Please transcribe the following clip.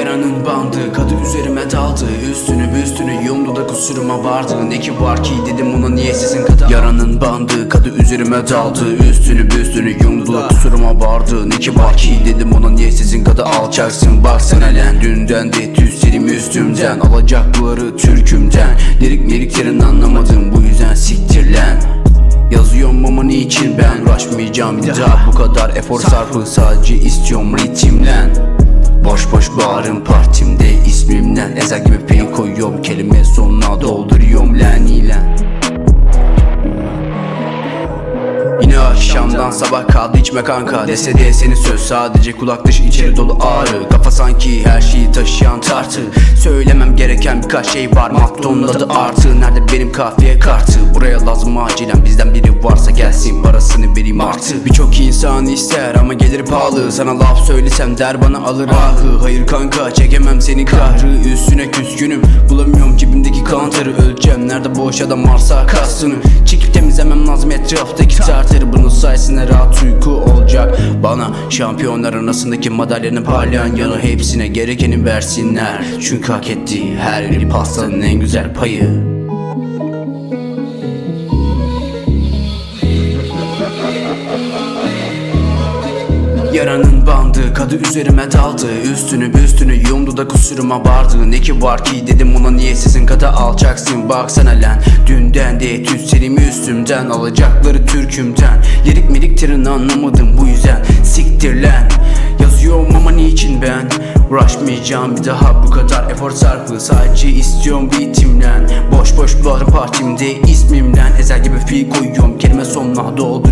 Yaranın bandı kadı üzerime daldı. Üstünü büstünü yumdu da kusuruma vardı. Ne ki var ki dedim ona niye sizin kadar? Yaranın bandı kadı üzerime daldı. Üstünü büstünü yumdu da kusuruma vardı. Ne ki var ki dedim ona niye sizin kadar? Alçaksın Baksana lan dünden de tüslerim üstümden. Alacakları türkümden. Lirik liriklerin anlamadım bu yüzden siktir lan. Yazıyorum ama niçin ben uğraşmayacağım? Bir daha bu kadar efor sarfı Sadece istiyorum ritimlen Boş boş bağırın partimde ismimden Ezel gibi pey koyuyorum kelime sonuna dolduruyorum lan ilan Yine akşamdan sabah kaldı içme kanka. Dese de seni söz sadece kulak dış içeri dolu ağrı. Kafa sanki her şeyi taşıyan tartı. Söylemem gereken birkaç şey var adı artı. Nerede benim kafiye kartı? Buraya lazım acilen bizden biri varsa gelsin Parasını vereyim artı Birçok insan ister ama gelir pahalı. Sana laf söylesem der bana alır ahı. Hayır kanka çekemem senin kahrı. Üstüne küskünüm bulamıyorum cebimdeki counter'ı Öleceğim nerede boş adam varsa kastını? Çekip temizlemem lazım etraftaki tartırı Bunun sayesinde rahat uyku olacak. Bana şampiyonlar arasındaki madalyanın parlayan yanı Hepsine gerekeni versinler. Çünkü hak ettiği her bir pastanın en güzel payı Yaranın bandı kadı üzerime daldı. Üstünü büstünü yumdu da kusuruma vardı. Ne ki var ki dedim ona niye sizin kadar alçaksın Baksana lan dünden de tüslerim üstümden. Alacakları türkümden. Lirik mirik terin anlamadım bu yüzden. Siktir lan. Yazıyorum ama niçin ben? Uğraşmayacağım bir daha bu kadar efor sarfı. Sadece istiyorum ritimlen Boş boş bağırın partimde ismimden Ezel gibi fi koyuyorum kelime sonuna ilan